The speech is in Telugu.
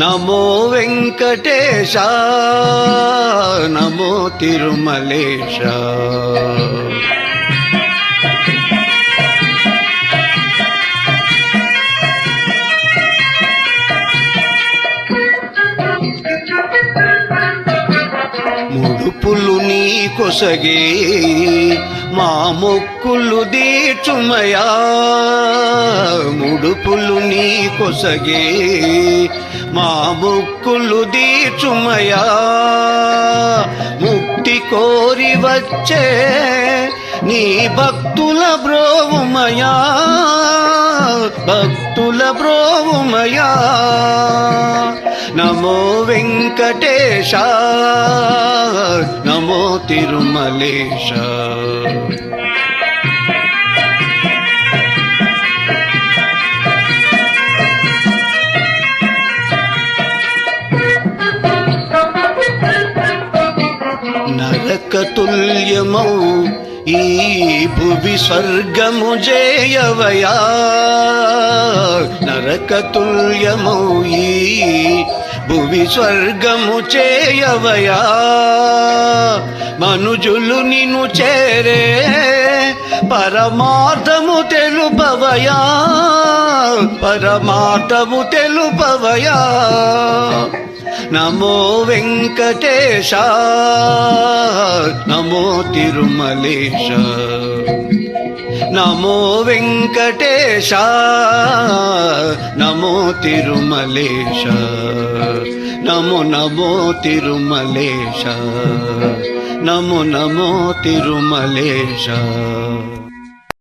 నమో వెంకటేశ నమో తిరుమలేశ. ముడుపులు నీ కొసగే మా మొక్కులు దీచుమయా ముడుపులు నీ కొసగే మా మొక్కులు దీచుమయా ముక్తి కోరి వచ్చే నీ భక్తుల బ్రోవుమయా. భక్తుల బ్రోవుమయా. నమో వెంకటేశ నమో తిరుమలేశ. నరక తుల్యమౌ ఈ భువి స్వర్గము జేయవయా. నరకతుల్యమౌ ఈ భువి స్వర్గము చేయవయా? మనుజులు నిన్ను చేరే పరమార్థము తెలుపవయా? పరమార్థము తెలుపవయా? నమో వెంకటేశ నమో తిరుమలేశ నమో వెంకటేశ నమో తిరుమలేశ. नमो नमो तिरुमलेश। नमो नमो तिरुमलेश।